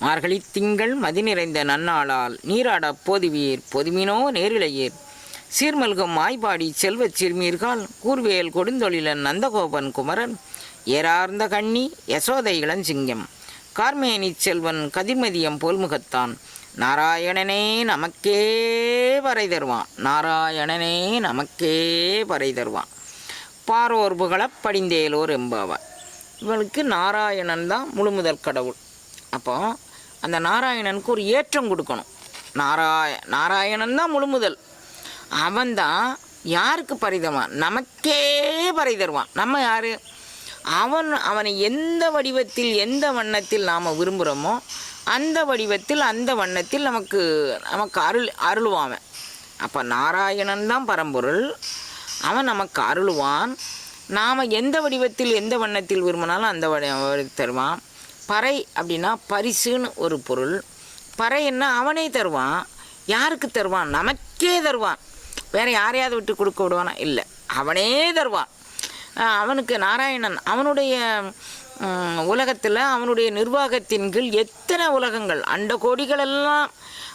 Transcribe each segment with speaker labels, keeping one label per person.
Speaker 1: மார்கழி திங்கள் மதி நிறைந்த நன்னாளால் நீராடப் போதுவீர் பொதுமினோ நேரிழையீர். சீர்மல்கும் மாய்பாடி செல்வச் சிறுமீர்கள் கூர்வேல் கொடுந்தொழிலன் நந்தகோபன் குமரன் ஏறார்ந்த கண்ணி யசோதை இளஞ்சிங்கம். கார்மேனிச் செல்வன் கதிர்மதியம் போல்முகத்தான். நாராயணனே நமக்கே வரை தருவான். நாராயணனே நமக்கே வரை தருவான். பாரோர் புகழப் படிந்தேலோர் எம்பாவார் இவளுக்கு நாராயணன் தான் முழு முதல் கடவுள். அப்போ அந்த நாராயணனுக்கு ஒரு ஏற்றம் கொடுக்கணும். நாராய நாராயணன் தான் முழுமுதல் அவன்தான் யாருக்கு பரிதவான் நமக்கே பரிதருவான். நம்ம யார்? அவன் அவனை எந்த வடிவத்தில் எந்த வண்ணத்தில் நாம் விரும்புகிறோமோ அந்த வடிவத்தில் அந்த வண்ணத்தில் நமக்கு நமக்கு அருள் அருளுவான் அப்போ நாராயணன் தான் பரம்பொருள். அவன் நமக்கு அருள்வான். நாம் எந்த வடிவத்தில் எந்த வண்ணத்தில் விரும்பினாலும் அந்த வடி- தருவான். பறை அப்படின்னா பரிசுன்னு ஒரு பொருள். பறைன்னா அவனே தருவான். யாருக்கு தருவான்? நமக்கே தருவான். வேறு யாரையாவது விட்டு கொடுக்க விடுவானா? இல்லை. அவனே தருவான். அவனுக்கு நாராயணன் அவனுடைய உலகத்தில் அவனுடைய நிர்வாகத்தின் கீழ் எத்தனை உலகங்கள்? அண்ட கோடிகளெல்லாம்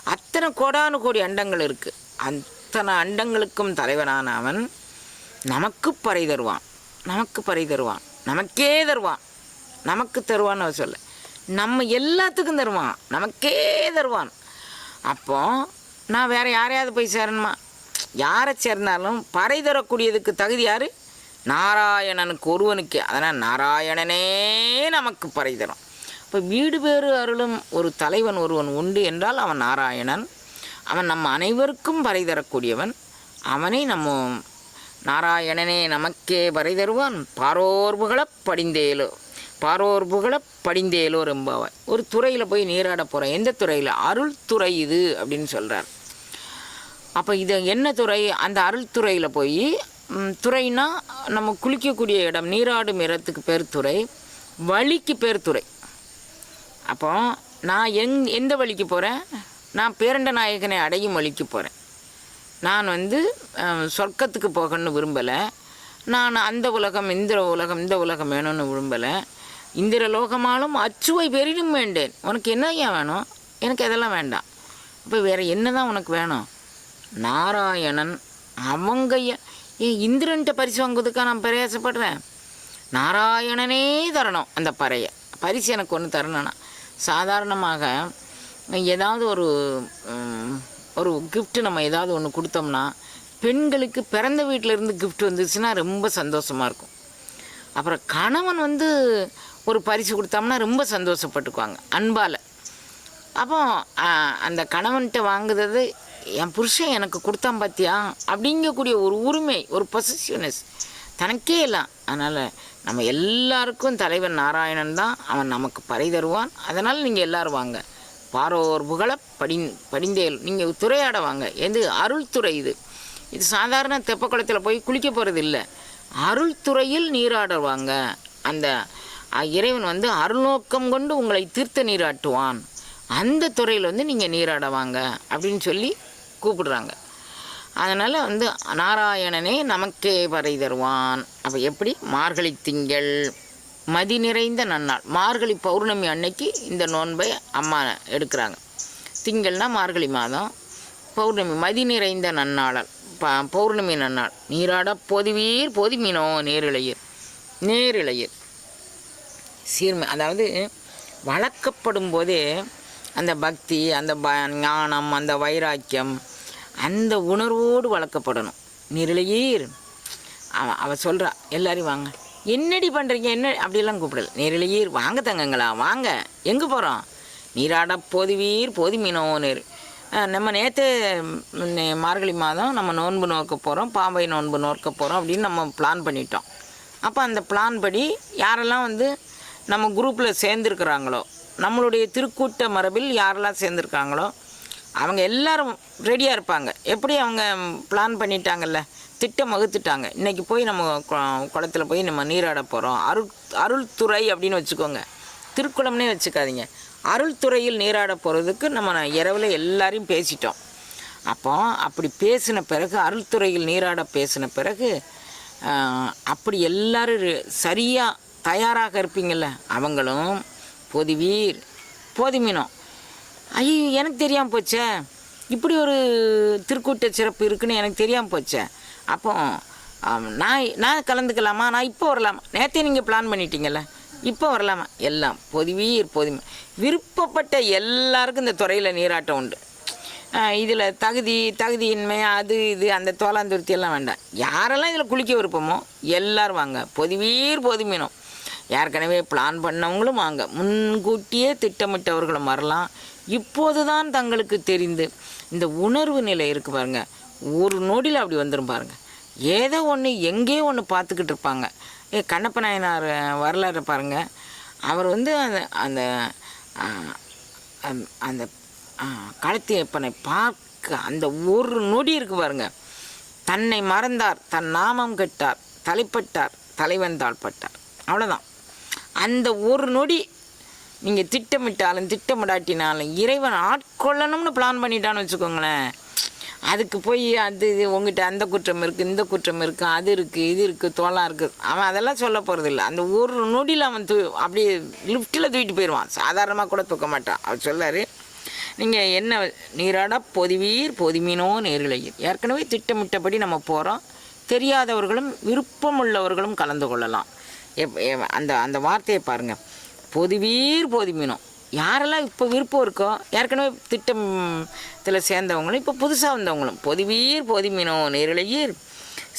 Speaker 1: அத்தனை கோடானு கோடி அண்டங்கள் இருக்குது அத்தனை அண்டங்களுக்கும் தலைவனான அவன் நமக்கு பறை தருவான். நமக்கு பறை தருவான். நமக்கே தருவான். நமக்கு தருவான்னு அவன் சொல்ல. நம்ம எல்லாத்துக்கும் தருவான். நமக்கே தருவான். அப்போ நான் வேற யாரையாவது போய் சேரணுமா? யாரை சேர்ந்தாலும் பறை தரக்கூடியதுக்கு தகுதி யார்? நாராயணனுக்கு ஒருவனுக்கு. அதனால் நாராயணனே நமக்கு பறை தரும். இப்போ வீடு பேறு அருளும் ஒரு தலைவன் ஒருவன் உண்டு என்றால் அவன் நாராயணன். அவன் நம்ம அனைவருக்கும் பறை தரக்கூடியவன். அவனை நம்ம நாராயணனே நமக்கே வரை தருவான். பாரோர் புகழப் படிந்தேலோ. பாரோர் புகழ படிந்தேலோ ரொம்பவாய் ஒரு துறையில் போய் நீராட போகிறேன் எந்த துறையில்? அருள் துறை இது அப்படின்னு சொல்கிறார் அப்போ இது என்ன துறை? அந்த அருள் துறையில் போய் துறைனா நம்ம குளிக்கக்கூடிய இடம் நீராடும் இடத்துக்கு பேர் துறை வழிக்கு பேர் துறை. அப்போ நான் எங் எந்த வழிக்கு போகிறேன் நான் பேரண்ட நாயகனை அடையும் வழிக்கு போகிறேன் நான் வந்து சொர்க்கத்துக்கு போகணும்னு விரும்பலை. நான் அந்த உலகம் இந்த உலகம் இந்த உலகம் வேணும்னு விரும்பலை. இந்திர லோகமாலும் அச்சுவை பெரிதும் வேண்டேன். உனக்கு என்ன ஐயா வேணும்? எனக்கு அதெல்லாம் வேண்டாம். அப்போ வேறு என்ன தான் உனக்கு வேணும்? நாராயணன் அவங்க ஏ- ஏன் இந்திரன்ட்ட பரிசு வாங்குவதுக்காக நான் பிரயாசப்படுறேன். நாராயணனே தரணும் அந்த பறையை. பரிசு எனக்கு ஒன்று தரணும்னா சாதாரணமாக ஏதாவது ஒரு ஒரு கிஃப்ட் நம்ம ஏதாவது ஒன்று கொடுத்தோம்னா பெண்களுக்கு பிறந்த வீட்டில் இருந்து வந்துச்சுன்னா ரொம்ப சந்தோஷமாக இருக்கும். அப்புறம் கணவன் வந்து ஒரு பரிசு கொடுத்தோம்னா ரொம்ப சந்தோஷப்பட்டுக்குவாங்க அன்பால். அப்போ அந்த கணவன்கிட்ட வாங்குறது என் புருஷன் எனக்கு கொடுத்தான் பார்த்தியா அப்படிங்கக்கூடிய ஒரு உரிமை ஒரு பொசிஷனஸ் தனக்கே எல்லாம் அதனால் நம்ம எல்லாருக்கும் தலைவன் நாராயணன் தான். அவன் நமக்கு பறை தருவான். அதனால் நீங்கள் எல்லோரும் வாங்க. பாரோர் புகழ படி படிந்தேல். நீங்கள் துறையாட வாங்க. எது? அருள்துறை இது. இது சாதாரண தெப்பக்குளத்தில் போய் குளிக்க போகிறது இல்லை அருள்துறையில் நீராடுவாங்க அந்த இறைவன் வந்து அருள்நோக்கம் கொண்டு உங்களை தீர்த்த நீராட்டுவான். அந்த துறையில் வந்து நீங்கள் நீராட வாங்க அப்படின்னு சொல்லி கூப்பிடுறாங்க. அதனால் வந்து நாராயணனே நமக்கே வரை தருவான். அப்போ எப்படி? மார்கழி திங்கள் மதி நிறைந்த நன்னாள். மார்கழி பௌர்ணமி அன்னைக்கு இந்த நோன்பை அம்மா எடுக்கிறாங்க. திங்கள்னா மார்கழி மாதம். பௌர்ணமி மதி நிறைந்த நன்னாளல் ப பௌர்ணமி நன்னாள். நீராட பொதுவீர் பொதுமினோ நேரிழையர். நேரிழையர். சீர்மை. அதாவது வளர்க்கப்படும் போதே அந்த பக்தி அந்த ப ஞானம் அந்த வைராக்கியம் அந்த உணர்வோடு வளர்க்கப்படணும். நிரலையீர் அவ அவள் சொல்கிறா எல்லாரையும் வாங்க. என்னடி பண்ணுறீங்க என்ன? அப்படிலாம் கூப்பிடல. நிரலையீர் வாங்க தங்கங்களா வாங்க. எங்கே போகிறோம் நீராட போதுவீர் போதுமினோன்னு நம்ம நேற்று மார்கழி மாதம் நம்ம நோன்பு நோக்க போகிறோம் பாம்பை நோன்பு நோக்க போகிறோம் அப்படின்னு நம்ம பிளான் பண்ணிட்டோம். அப்போ அந்த பிளான் படி யாரெல்லாம் வந்து நம்ம குரூப்பில் சேர்ந்துருக்குறாங்களோ நம்மளுடைய திருக்கூட்ட மரபில் யாரெல்லாம் சேர்ந்துருக்காங்களோ அவங்க எல்லாரும் ரெடியாக இருப்பாங்க. எப்படி அவங்க பிளான் பண்ணிட்டாங்கல்ல? திட்டம் வகுத்துட்டாங்க. இன்றைக்கி போய் நம்ம கு- குளத்துல போய் நம்ம நீராட போகிறோம் அருள் அருள்துறை அப்படின்னு வச்சுக்கோங்க. திருக்குளம்னே வச்சுக்காதீங்க. அருள்துறையில் நீராட போகிறதுக்கு நம்ம இரவில் எல்லாரையும் பேசிட்டோம். அப்போ அப்படி பேசின பிறகு அருள்துறையில் நீராட பேசின பிறகு அப்படி எல்லாரும் சரியாக தயாராக இருப்பீங்கள்ல அவங்களும் பொதுவீர் போதுமினம். ஐயோ எனக்கு தெரியாமல் போச்சே. இப்படி ஒரு திருக்கூட்ட சிறப்பு இருக்குன்னு எனக்கு தெரியாமல் போச்சே. அப்போ நான் நான் கலந்துக்கலாமா? நான் இப்போ வரலாமா? நேற்றே நீங்கள் பிளான் பண்ணிட்டீங்கல்ல. இப்போ வரலாமா? எல்லாம் பொதுவீர் பொதுமை. விருப்பப்பட்ட எல்லாருக்கும் இந்த துறையில் நீராட்டம் உண்டு. இதில் தகுதி தகுதியின்மை அது இது அந்த தோலாந்துருத்தி எல்லாம் வேண்டாம். யாரெல்லாம் இதில் குளிக்க விருப்பமோ எல்லோரும் வாங்க. பொதுவீர் பொதுமினம். ஏற்கனவே பிளான் பண்ணவங்களும் வாங்க. முன்கூட்டியே திட்டமிட்டவர்களும் வரலாம். இப்போது தான் தங்களுக்கு தெரிந்து இந்த உணர்வு நிலை இருக்கு பாருங்க. ஒரு நொடியில் அப்படி வந்துடும் பாருங்க. ஏதோ ஒன்று எங்கேயோ ஒன்று பார்த்துக்கிட்டு இருப்பாங்க. ஏ கண்ணப்ப நாயனார் வரலாறு பாருங்கள் அவர் வந்து அந்த அந்த அந்த- அந்த களத்தியப்பனை பார்க்க அந்த ஒரு நொடி இருக்கு பாருங்க. தன்னை மறந்தார் தன் நாமம் கெட்டார் தலைப்பட்டார் தலைவன் தாழ்பட்டார் அவ்வளோதான் அந்த ஒரு நொடி நீங்கள் திட்டமிட்டாலும் திட்டமிடாட்டினாலும் இறைவன் ஆட்கொள்ளணும்னு பிளான் பண்ணிட்டான்னு வச்சுக்கோங்களேன். அதுக்கு போய் அது இது உங்ககிட்ட அந்த குற்றம் இருக்குது இந்த குற்றம் இருக்குது அது இருக்குது இது இருக்குது தோலாம் இருக்குது அவன் அதெல்லாம் சொல்ல போகிறதில்ல அந்த ஒரு நொடியில் அவன் தூ அப்படியே லிஃப்ட்டில் தூக்கிட்டு போயிடுவான் சாதாரணமாக கூட தூக்க மாட்டான். அவர் சொல்லார் நீங்கள் என்ன நீராட பொதுவீர் பொதுமீனோ நேரிழையீர் ஏற்கனவே திட்டமிட்டபடி நம்ம போகிறோம் தெரியாதவர்களும் விருப்பமுள்ளவர்களும் கலந்து கொள்ளலாம். எப் அந்த அந்த வார்த்தையை பாருங்கள் பொதுவீர் பொதுமீனோ யாரெல்லாம் இப்போ விருப்பம் இருக்கோ ஏற்கனவே திட்டத்தில் சேர்ந்தவங்களும் இப்போ புதுசாக வந்தவங்களும் பொதுவீர் பொதுமினோ நேரிழையீர்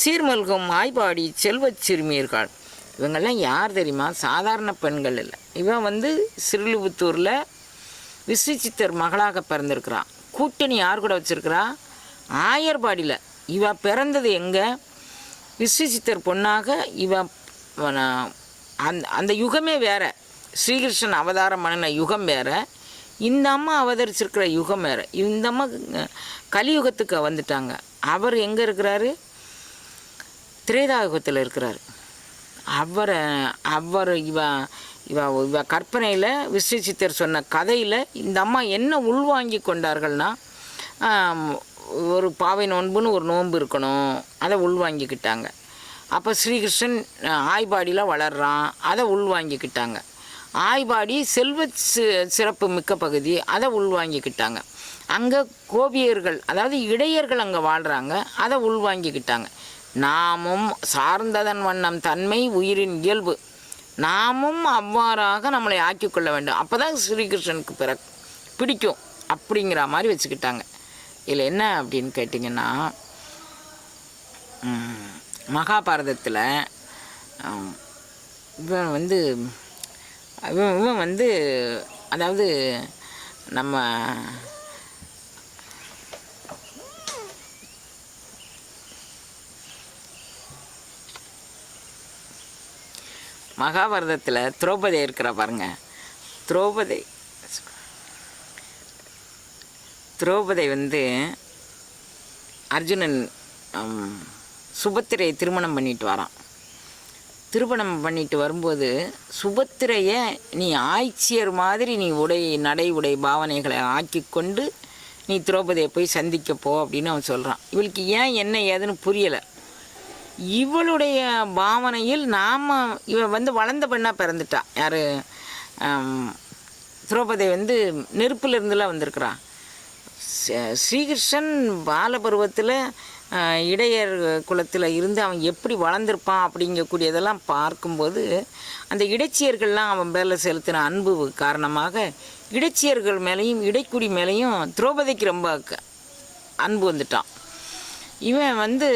Speaker 1: சீர்மல்கும் ஆய்பாடி செல்வச் சிறுமியர்கள். இவங்கெல்லாம் யார் தெரியுமா? சாதாரண பெண்கள் இல்லை. இவன் வந்து சிறுலிபுத்தூரில் விஸ்வசித்தர் மகளாக பிறந்திருக்கிறான் கூட்டணி யார் கூட வச்சுருக்கிறா? ஆயர்பாடியில் இவ பிறந்தது எங்கே? விஸ்வசித்தர் பொண்ணாக இவ அந்த அந்த யுகமே வேறு. ஸ்ரீகிருஷ்ணன் அவதாரம் பண்ணின யுகம் வேற. இந்த அம்மா அவதரிச்சிருக்கிற யுகம் வேறு. இந்த அம்மா கலியுகத்துக்கு வந்துட்டாங்க. அவர் எங்கே இருக்கிறாரு? திரேதாயுகத்தில் இருக்கிறார். அவரை அவர் இவ இவ இவ கற்பனையில் விஸ்வசித்தர் சொன்ன கதையில் இந்த அம்மா என்ன உள்வாங்கி கொண்டார்கள்னா ஒரு பாவை நோன்புன்னு ஒரு நோன்பு இருக்கணும். அதை உள்வாங்கிக்கிட்டாங்க. அப்போ ஸ்ரீகிருஷ்ணன் ஆய்பாடியில் வளர்றான். அதை உள்வாங்கிக்கிட்டாங்க. ஆய்பாடி செல்வ சிறப்பு மிக்க பகுதி அதை உள்வாங்கிக்கிட்டாங்க. அங்கே கோபியர்கள் அதாவது இடையர்கள் அங்கே வாழ்கிறாங்க அதை உள்வாங்கிக்கிட்டாங்க. நாமும் சார்ந்ததன் வண்ணம் தன்மை உயிரின் இயல்பு. நாமும் அவ்வாறாக நம்மளை ஆக்கிக்கொள்ள வேண்டும். அப்போ தான் ஸ்ரீகிருஷ்ணனுக்கு பிற பிடிக்கும் அப்படிங்கிற மாதிரி வச்சுக்கிட்டாங்க. இதில் என்ன அப்படின்னு கேட்டிங்கன்னா மகாபாரதத்தில் இவன் வந்து இவன் இவன் வந்து அதாவது நம்ம மகாபாரதத்தில் திரௌபதி இருக்கிற பாருங்க. திரௌபதி திரௌபதி வந்து அர்ஜுனன் சுபத்திரையை திருமணம் பண்ணிட்டு வரான். திருமணம் பண்ணிட்டு வரும்போது சுபத்திரையை நீ ஆய்ச்சியர் மாதிரி நீ உடை நடை உடை பாவனைகளை ஆக்கிக்கொண்டு நீ திரௌபதியை போய் சந்திக்க போ அப்படின்னு அவன் சொல்கிறான் இவளுக்கு ஏன் என்ன ஏதுன்னு புரியலை. இவளுடைய பாவனையில் நாம் இவ வந்து வளர்ந்த பெண்ணாக பிறந்துட்டா. யார்? திரௌபதி வந்து நெருப்பில் இருந்துலாம் வந்திருக்கிறா ஸ்ரீகிருஷ்ணன் பாலபருவத்தில் இடையர் குலத்தில் இருந்து அவன் எப்படி வளர்ந்துருப்பான் அப்படிங்கக்கூடியதெல்லாம் பார்க்கும்போது அந்த இடைச்சியர்கள்லாம் அவன் மேலே செலுத்தின அன்பு காரணமாக இடைச்சியர்கள் மேலேயும் இடைக்குடி மேலேயும் திரௌபதிக்கு ரொம்ப க- அன்பு வந்துட்டான். இவன் வந்து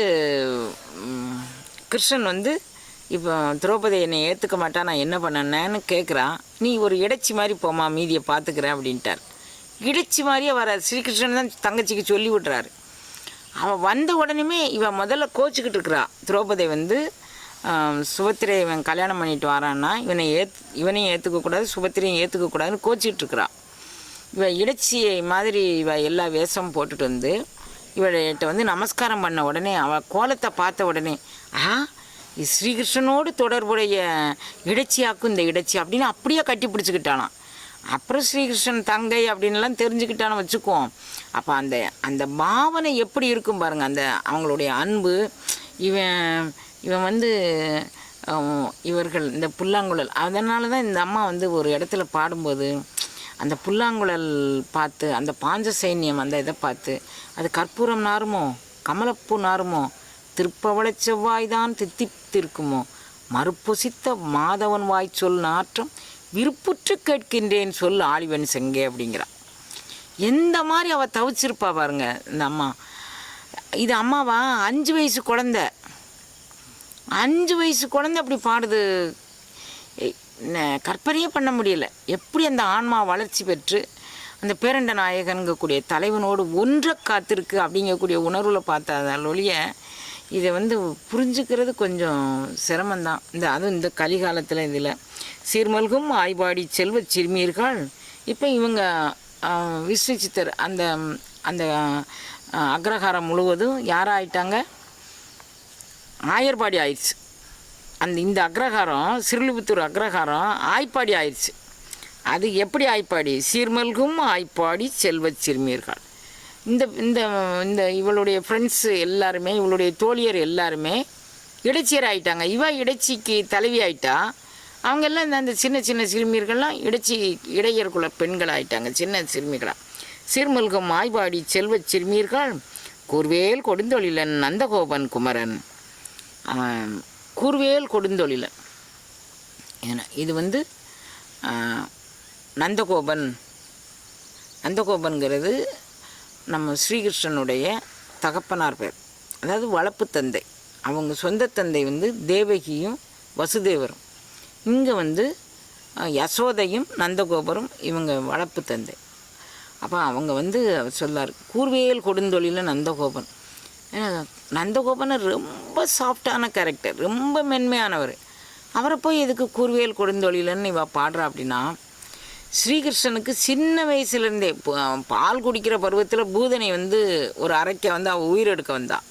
Speaker 1: கிருஷ்ணன் வந்து இப்போ திரௌபதி என்னை ஏற்றுக்க மாட்டா நான் என்ன பண்ணேன்னு கேட்குறான் நீ ஒரு இடைச்சி மாதிரி போமா மீதியை பார்த்துக்கிறேன் அப்படின்ட்டார். இடைச்சி மாதிரியே வர ஸ்ரீகிருஷ்ணன் தான் தங்கச்சிக்கு சொல்லி விட்றாரு. அவள் வந்த உடனே இவன் முதல்ல கோச்சிக்கிட்டு இருக்கிறா. திரௌபதி வந்து சுபத்திரையை சுபத்திரை இவன் கல்யாணம் பண்ணிட்டு வரான்னா இவனை ஏத் இவனையும் ஏற்றுக்கக்கூடாது சுபத்திரையும் ஏற்றுக்கக்கூடாதுன்னு கோச்சிக்கிட்டு இருக்கிறா. இவள் இடைச்சியை மாதிரி இவள் எல்லா வேஷமும் போட்டுட்டு வந்து இவள்கிட்ட வந்து நமஸ்காரம் பண்ண உடனே அவள் கோலத்தை பார்த்த உடனே ஆ ஸ்ரீகிருஷ்ணனோடு தொடர்புடைய இடைச்சியாக்கும் இந்த இடைச்சி அப்படின்னு அப்படியே கட்டி பிடிச்சிக்கிட்டானான் அப்புறம் ஸ்ரீகிருஷ்ணன் தங்கை அப்படின்லாம் தெரிஞ்சுக்கிட்டான்னு வச்சுக்குவோம். அப்போ அந்த அந்த பாவனை எப்படி இருக்கும் பாருங்கள் அந்த அவங்களுடைய அன்பு இவன் இவன் வந்து இவர்கள் இந்த புல்லாங்குழல் அதனால தான் இந்த அம்மா வந்து ஒரு இடத்துல பாடும்போது அந்த புல்லாங்குழல் பார்த்து அந்த பாஞ்ச சைன்யம் அந்த இதை பார்த்து அது கற்பூரம் நாருமோ கமலப்பூ நாருமோ திருப்பவளச் செவ்வாய்தான் தித்தித்திருக்குமோ மறுப்பொசித்த மாதவன் வாய் சொல் நாற்றம் விருப்புற்று கேட்கின்றேன் சொல் ஆழிவன் செங்கே அப்படிங்கிறான். எந்த மாதிரி அவள் தவிச்சிருப்பா பாருங்க இந்த அம்மா. இது அம்மாவா? அஞ்சு வயசு குழந்த. அஞ்சு வயசு குழந்த அப்படி பாடுது. கற்பனையே பண்ண முடியல. எப்படி அந்த ஆன்மா வளர்ச்சி பெற்று அந்த பேரண்ட நாயகனுங்கக்கூடிய தலைவனோடு ஒன்றை காத்திருக்கு அப்படிங்கக்கூடிய உணர்வில் பார்த்தாதால் ஒழிய இதை வந்து புரிஞ்சுக்கிறது கொஞ்சம் சிரமந்தான் இந்த அதுவும் இந்த கலிகாலத்தில் இதில். சீர்மல்கும் ஆய்வாடி செல்வ சிறுமியர்கள். இப்போ இவங்க விஸ்வசித்தர் சித்தர் அந்த அந்த அக்ரஹாரம் முழுவதும் யாராயிட்டாங்க? ஆயர்பாடி ஆயிடுச்சு. அந்த இந்த அக்ரஹாரம் சிறுலிபுத்தூர் அக்ரஹாரம் ஆய்ப்பாடி ஆயிடுச்சு. அது எப்படி ஆய்ப்பாடி? சீர்மல்கும் ஆய்ப்பாடி செல்வ சிறுமியர்கள். இந்த இந்த இந்த இவளுடைய ஃப்ரெண்ட்ஸு எல்லாருமே இவளுடைய தோழியர் எல்லாருமே இடைச்சியர் ஆயிட்டாங்க இவ இடைச்சிக்கு தலைவி ஆயிட்டா அவங்க எல்லாம் இந்த அந்த சின்ன சின்ன சிறுமியர்கள்லாம் இடைச்சி இடையர் குல பெண்கள் ஆயிட்டாங்க சின்ன சிறுமிகளா. சிறுமுல்கம் ஆய்வாடி செல்வச் சிறுமியர்கள் கூர்வேல் கொடுந்தொழிலன் நந்தகோபன் குமரன். கூர்வேல் கொடுந்தொழிலன். ஏன்னா இது வந்து நந்தகோபன். நந்தகோபன்கிறது நம்ம ஸ்ரீகிருஷ்ணனுடைய தகப்பனார் பேர். அதாவது வளர்ப்பு தந்தை. அவங்க சொந்த தந்தை வந்து தேவகியும் வசுதேவரும். இங்கே வந்து யசோதையும் நந்தகோபரும் இவங்க வளர்ப்பு தந்தை. அப்போ அவங்க வந்து சொல்லார் கூர்வேல் கொடுந்தொழில நந்தகோபன். ஏன்னா, நந்தகோபன் ரொம்ப சாஃப்டான கேரக்டர் ரொம்ப மென்மையானவர். அவரை போய் எதுக்கு கூர்வேல் கொடுந்தொழிலன்னு இவள் பாடுறா அப்படின்னா ஸ்ரீகிருஷ்ணனுக்கு சின்ன வயசுலேருந்தே பால் குடிக்கிற பருவத்தில் பூதனை வந்து ஒரு அரைக்க வந்து அவள் உயிரெடுக்க வந்தாள்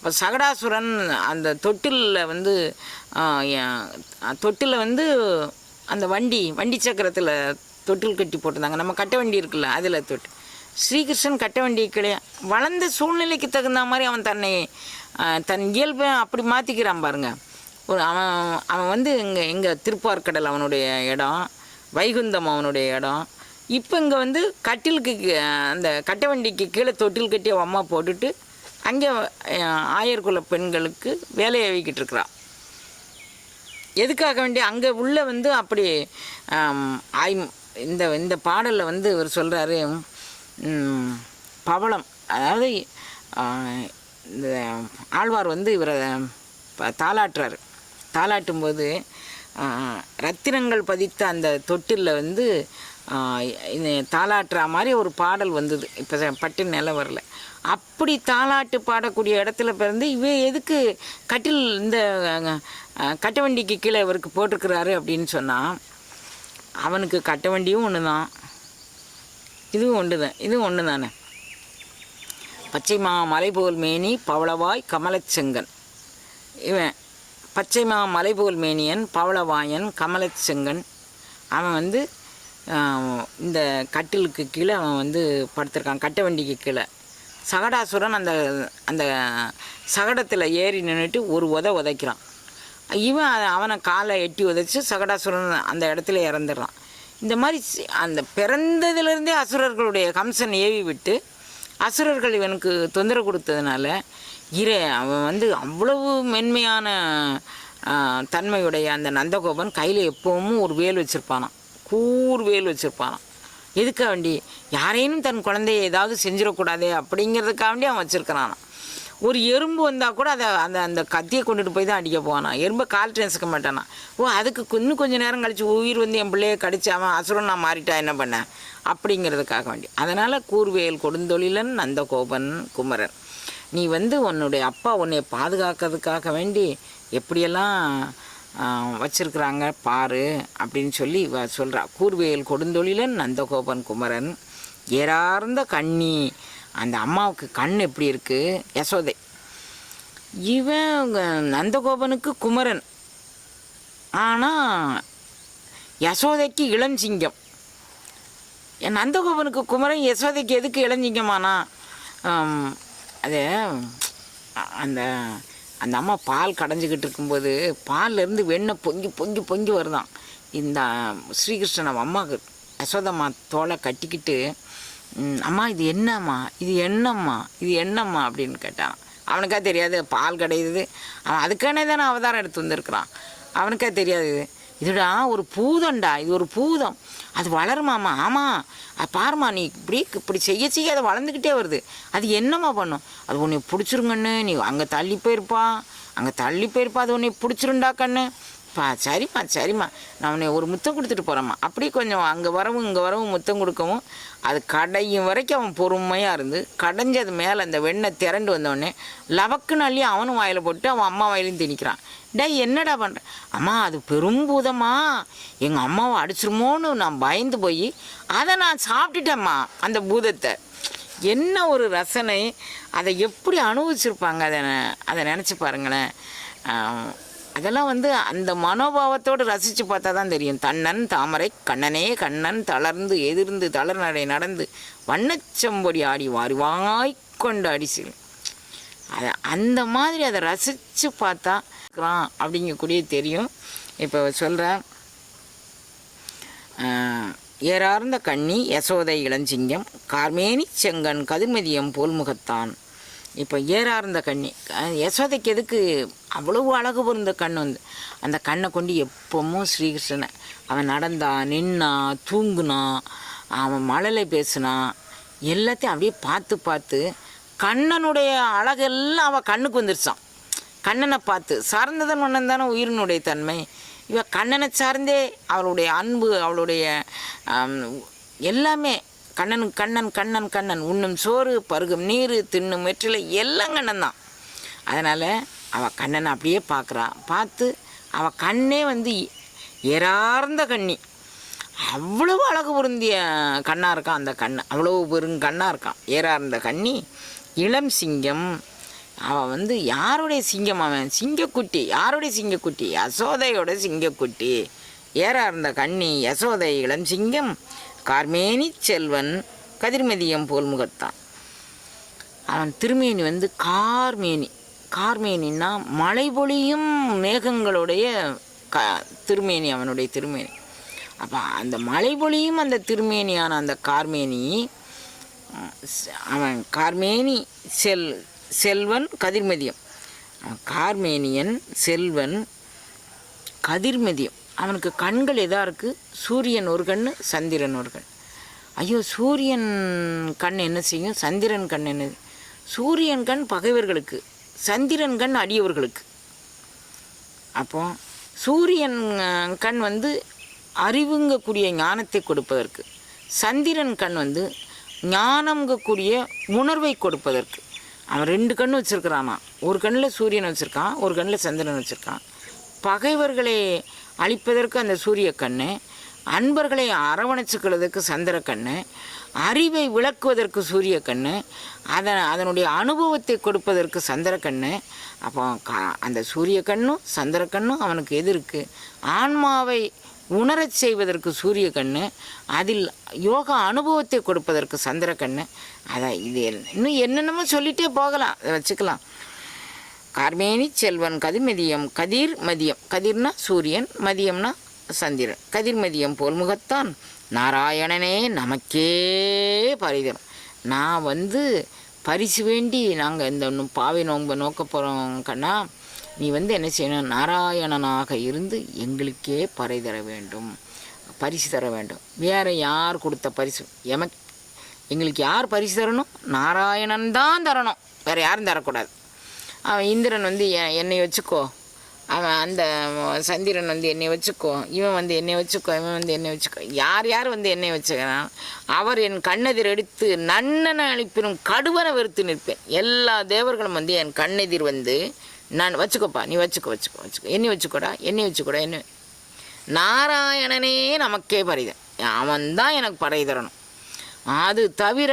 Speaker 1: அப்போ சகடாசுரன் அந்த தொட்டிலில் வந்து தொட்டிலில் வந்து அந்த வண்டி வண்டி சக்கரத்தில் தொட்டில் கட்டி போட்டிருந்தாங்க. நம்ம கட்ட வண்டி இருக்குல்ல அதில் தொட்டு ஸ்ரீகிருஷ்ணன் கட்ட வண்டி கிடையாது வளர்ந்த சூழ்நிலைக்கு தகுந்த மாதிரி அவன் தன்னை தன் இயல்பை அப்படி மாற்றிக்கிறான் பாருங்க. ஒரு அவன் அவன் வந்து இங்கே எங்கள் திருப்பார்கடல் அவனுடைய இடம் வைகுந்தம் அவனுடைய இடம். இப்போ இங்கே வந்து கட்டிலுக்கு அந்த கட்ட வண்டிக்கு கீழே தொட்டில் கட்டி அவன் அம்மா போட்டுட்டு அங்கே ஆயர்குல பெண்களுக்கு வேலையை வைக்கிட்டு இருக்கிறான் எதுக்காக வேண்டிய அங்கே உள்ள வந்து அப்படி ஆய் இந்த இந்த பாடலில் வந்து இவர் சொல்கிறாரு பவளம். அதாவது இந்த ஆழ்வார் வந்து இவரை தாளாட்டுறாரு. தாளாட்டும்போது ரத்தினங்கள் பதித்த அந்த தொட்டிலில் வந்து தாளாட்டுற மாதிரி ஒரு பாடல் வந்தது. இப்போ பட்டு நில வரல. அப்படி தாலாட்டு பாடக்கூடிய இடத்துல பிறந்து இவன் எதுக்கு கட்டில் இந்த கட்டவண்டிக்கு கீழே இவருக்கு போட்டிருக்கிறாரு அப்படின்னு சொன்னால் அவனுக்கு கட்டவண்டியும் ஒன்று தான் இதுவும் ஒன்று தான் இதுவும் ஒன்று தானே பச்சை மா மலைபோல் மேனி பவளவாய் கமலச்செங்கன். இவன் பச்சை மா மலைபோல் மேனியன் பவளவாயன் கமலச்செங்கன். அவன் வந்து இந்த கட்டிலுக்கு கீழே அவன் வந்து படுத்திருக்கான் கட்டவண்டிக்கு கீழே. சகடாசுரன் அந்த அந்த சகடத்தில் ஏறி நின்றுட்டு ஒரு உத உதைக்கிறான். இவன் அவனை காலை எட்டி உதைச்சி சகடாசுரன் அந்த இடத்துல இறந்துடுறான். இந்த மாதிரி அந்த பிறந்ததுலேருந்தே அசுரர்களுடைய கம்சன் ஏவி விட்டு அசுரர்கள் இவனுக்கு தொந்தரவு கொடுத்ததுனால இரு அவன் வந்து அவ்வளவு மென்மையான தன்மையுடைய அந்த நந்தகோபன் கையில் எப்பவும் ஒரு வேல் வச்சுருப்பானான் கூர் வேல் வச்சுருப்பானான் எதுக்காக வேண்டி யாரையும் தன் குழந்தைய ஏதாவது செஞ்சிடக்கூடாதே அப்படிங்கிறதுக்காக வேண்டி அவன் வச்சுருக்கிறான் ஒரு எறும்பு வந்தால் கூட அதை அந்த அந்த கத்தியை கொண்டுட்டு போய் தான் அடிக்க போவானா எறும்பை கால் நசுக்க மாட்டானா ஓ அதுக்கு இன்னும் கொஞ்சம் நேரம் கழித்து உயிர் வந்து என் பிள்ளைய கடிச்சு அவன் அசுரன் நான் மாறிட்டா என்ன பண்ணேன் அப்படிங்கிறதுக்காக வேண்டி. அதனால் கூர்வேல் கொடுந்தொழிலன் நந்தகோபன் குமரன் நீ வந்து உன்னுடைய அப்பா உன்னை பாதுகாக்கிறதுக்காக வேண்டி எப்படியெல்லாம் வச்சிருக்கிறாங்க பாரு அப்படின்னு சொல்லி இவ சொல்கிறா கூர்வேல் கொடுந்தொழிலன் நந்தகோபன் குமரன் ஏறார்ந்த கண்ணி அந்த அம்மாவுக்கு கண் எப்படி இருக்குது யசோதை. இவன் நந்தகோபனுக்கு குமரன். ஆனால் யசோதைக்கு இளஞ்சிங்கம். என் நந்தகோபனுக்கு குமரன் யசோதைக்கு எதுக்கு இளஞ்சிங்கமானா? அது அந்த அந்த அம்மா பால் கடைஞ்சிக்கிட்டு இருக்கும்போது பால்லேருந்து வெண்ணெய் பொங்கி பொங்கி பொங்கி வருதான். இந்த ஸ்ரீகிருஷ்ணன் அம்மாவுக்கு யசோதம்மா தோலை கட்டிக்கிட்டு அம்மா இது என்னம்மா? இது என்னம்மா? இது என்னம்மா? அப்படின்னு கேட்டான். அவனுக்கா தெரியாது பால் கிடையாது. அவன் அதுக்கானே தானே அவதாரம் எடுத்து வந்திருக்கிறான். அவனுக்கா தெரியாது இது. இதுடா ஒரு பூதம்டா இது ஒரு பூதம். அது வளருமாம்மா ஆமாம் அது பாரும்மா நீ இப்படி இப்படி செய்ய செய்ய அது வளர்ந்துக்கிட்டே வருது. அது என்னம்மா பண்ணும்? அது உன்னை பிடிச்சிருங்கன்னு நீ அங்கே தள்ளி போயிருப்பா. அங்கே தள்ளி போயிருப்பா அது உன்னை பிடிச்சிருண்டா கண்ணு. பா சரிம்மா சரிம்மா. நான் உன்னை ஒரு முத்தம் கொடுத்துட்டு போகிறேம்மா அப்படி கொஞ்சம் அங்கே வரவும் இங்கே வரவும் முத்தம் கொடுக்கவும் அது கடையும் வரைக்கும் அவன் பொறுமையாக இருந்து கடைஞ்சது மேலே அந்த வெண்ணை திரண்டு வந்தோடனே லவக்குன்னு அள்ளி அவனும் வாயில் போட்டு அவன் அம்மா வாயிலையும் திணிக்கிறான். டே என்னடா பண்ணுற அம்மா அது பெரும்பூதமா எங்கள் அம்மாவை அடிச்சிருமோன்னு நான் பயந்து போய் அதை நான் சாப்பிட்டுட்டேம்மா அந்த பூதத்தை. என்ன ஒரு ரசனை. அதை எப்படி அனுபவிச்சிருப்பாங்க? அதை அதை நினச்சி பாருங்களேன். அதெல்லாம் வந்து அந்த மனோபாவத்தோடு ரசித்து பார்த்தா தான் தெரியும். தன்னன் தாமரை கண்ணனே கண்ணன் தளர்ந்து எதிர்ந்து தளர்நடை நடந்து வண்ணச்சம்பொடி ஆடி வாரி கொண்டு அடிசில். அதை அந்த மாதிரி அதை ரசித்து பார்த்தா இருக்கிறான் அப்படிங்கக்கூடிய தெரியும். இப்போ சொல்கிறேன் ஏறார்ந்த கண்ணி யசோதை இளஞ்சிங்கம் கார்மேனி செங்கன் கதிர்மதியம் போல்முகத்தான். இப்போ ஏறார்ந்த கண்ணி யசோதைக்கு எதுக்கு அவ்வளவு அழகு பொருந்த கண் வந்து. அந்த கண்ணை கொண்டு எப்போவும் ஸ்ரீகிருஷ்ணனை. அவன் நடந்தான் நின்னான் தூங்குனான் அவன் மழலை பேசினான் எல்லாத்தையும் அப்படியே பார்த்து பார்த்து கண்ணனுடைய அழகெல்லாம் அவள் கண்ணுக்கு வந்துருச்சான். கண்ணனை பார்த்து சார்ந்ததன் மன்னன் தானே உயிரினுடைய தன்மை. இவ கண்ணனை சார்ந்தே அவளுடைய அன்பு அவளுடைய எல்லாமே கண்ணன் கண்ணன் கண்ணன் கண்ணன். உண்ணும் சோறு பருகும் நீர் தின்னும் வெற்றிலை எல்லாம் கண்ணன் தான் அதனால் அவள் கண்ணனை அப்படியே பார்க்குறா. பார்த்து அவள் கண்ணே வந்து ஏறார்ந்த கண்ணி. அவ்வளவு அழகு பொருந்திய கண்ணாக இருக்கான் அந்த கண். அவ்வளவு பெருங்கண்ணாக இருக்கான் ஏறார்ந்த கண்ணி இளம் சிங்கம். அவன் வந்து யாருடைய சிங்கம் அவன்? சிங்கக்குட்டி. யாருடைய சிங்கக்குட்டி? யசோதையோட சிங்கக்குட்டி. ஏறார்ந்த கண்ணி யசோதை இளம் சிங்கம். கார்மேனி செல்வன் கதிர்மதியம் போல் முகத்தான். அவன் திருமேனி வந்து கார்மேனி. கார்மேனின்னா மழை பொழியும் மேகங்களுடைய க திருமேனி அவனுடைய திருமேனி. அப்போ அந்த மழை பொழியும் அந்த திருமேனியான அந்த கார்மேனி அவன் கார்மேனி செல் செல்வன் கதிர்மதியம். கார்மேனியன் செல்வன் கதிர்மதியம். அவனுக்கு கண்கள் எதாக இருக்குது சூரியன் ஒரு கண் சந்திரன் ஒரு கண். ஐயோ சூரியன் கண் என்ன செய்யும்? சந்திரன் கண் என்ன சூரியன் கண் பகைவர்களுக்கு. சந்திரன் கண் அடியவர்களுக்கு. அப்போ சூரியன் கண் வந்து அறிவுங்கக்கூடிய ஞானத்தை கொடுப்பதற்கு. சந்திரன் கண் வந்து ஞானங்கக்கூடிய உணர்வை கொடுப்பதற்கு. அவன் ரெண்டு கண் வச்சுருக்கிறானா ஒரு கண்ணில் சூரியன் வச்சுருக்கான் ஒரு கண்ணில் சந்திரன் வச்சுருக்கான். பகைவர்களை அழிப்பதற்கு அந்த சூரிய கண்ணு அன்பர்களை அரவணைச்சுக்கிறதுக்கு சந்திர கண்ணு அறிவை விளக்குவதற்கு சூரிய கண்ணு அதன் அதனுடைய அனுபவத்தை கொடுப்பதற்கு சந்திரக்கண்ணு அப்போ கா அந்த சூரிய கண்ணும் அவனுக்கு எதிர்க்கு ஆன்மாவை உணரச் செய்வதற்கு சூரிய கண்ணு அதில் யோகா அனுபவத்தை கொடுப்பதற்கு சந்திர கண்ணு. அதான் இது இன்னும் என்னென்னமோ சொல்லிகிட்டே போகலாம் அதை வச்சுக்கலாம். கார்மேனி செல்வன் கதிமதியம் கதிர் மதியம். கதிர்னா சூரியன் மதியம்னா சந்திரன். கதிர்மதியம் போல் முகத்தான் நாராயணனே நமக்கே பரிதம். நான் வந்து பரிசு வேண்டி நாங்கள் இந்த இன்னும் பாவை நோன்பை நோக்க போகிறோம் கண்ணா. நீ வந்து என்ன செய்யணும்? நாராயணனாக இருந்து எங்களுக்கே பறை தர வேண்டும். பரிசு தர வேண்டும். வேறு யார் கொடுத்த பரிசு? எமக் எங்களுக்கு யார் பரிசு தரணும்? நாராயணன் தான் தரணும். வேறு யாரும் தரக்கூடாது. அவன் இந்திரன் வந்து எ- என்னை வச்சுக்கோ. அவன் அந்த சந்திரன் வந்து என்னை வச்சுக்கோ இவன் வந்து என்னை வச்சுக்கோ இவன் வந்து என்னை வச்சுக்கோ. யார் யார் வந்து என்னை வச்சுக்கிறான்? அவர் என் கண்ணெதிர் எடுத்து நன்னன அழிப்பினும் கடுவனை வெறுத்து நிற்பேன். எல்லா தேவர்களும் வந்து என் கண்ணெதிர் வந்து நான் வச்சுக்கோப்பா நீ வச்சுக்கோ வச்சுக்கோ வச்சுக்கோ. என்னை வச்சுக்கோடா என்னை வச்சுக்கோடா என்ன நாராயணனே நமக்கே பரிதன். அவன் தான் எனக்கு படை தரணும். அது தவிர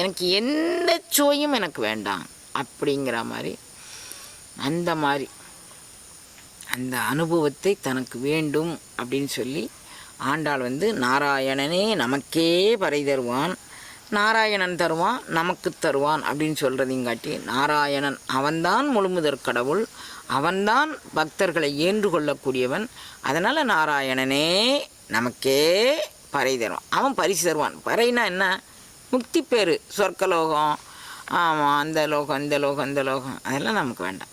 Speaker 1: எனக்கு எந்த சுவையும் எனக்கு வேண்டாம். அப்படிங்கிற மாதிரி அந்த மாதிரி. அந்த அனுபவத்தை தனக்கு வேண்டும் அப்படின்னு சொல்லி ஆண்டாள் வந்து நாராயணனே நமக்கே பறை தருவான். நாராயணன் தருவான் நமக்கு தருவான் அப்படின்னு சொல்கிறதையும் காட்டி நாராயணன் அவன்தான் முழுமுதற் கடவுள். அவன்தான் பக்தர்களை ஏன்று கொள்ளக்கூடியவன். அதனால் நாராயணனே நமக்கே பறை தருவான். அவன் பரிசு தருவான். பறைனா என்ன? முக்தி பேர். சொர்க்கலோகம். ஆமாம் அந்த லோகம் இந்த லோகம் இந்த லோகம். அதெல்லாம் நமக்கு வேண்டாம்.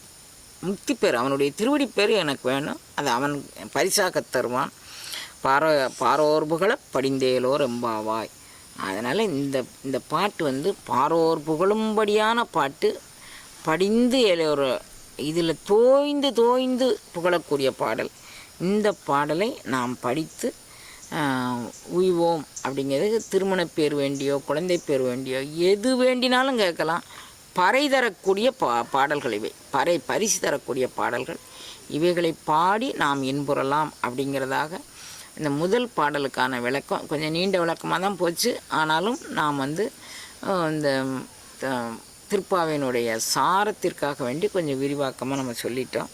Speaker 1: முக்தி பேர் அவனுடைய திருவடி பேர் எனக்கு வேணும். அது அவன் பரிசாக தருவான். பார பாரோர்புகளை படிந்தேலோ எம்பாவாய். அதனால் இந்த இந்த பாட்டு வந்து பாரோர் புகழும்படியான பாட்டு படிந்து ஒரு இதில் தோய்ந்து தோய்ந்து புகழக்கூடிய பாடல். இந்த பாடலை நாம் படித்து உய்வோம் அப்படிங்கிறது திருமணப் பேர் வேண்டியோ குழந்தை பேர் வேண்டியோ எது வேண்டினாலும் கேட்கலாம். பறை தரக்கூடிய பா பாடல்கள் இவை. பறை பரிசு தரக்கூடிய பாடல்கள். இவைகளை பாடி நாம் இன்புறலாம் அப்படிங்கிறதாக இந்த முதல் பாடலுக்கான விளக்கம் கொஞ்சம் நீண்ட விளக்கமாக தான் போச்சு. ஆனாலும் நாம் வந்து இந்த திருப்பாவினுடைய திருப்பாவையினுடைய சாரத்திற்காக வேண்டி கொஞ்சம் விரிவாக்கமாக நம்ம சொல்லிட்டோம்.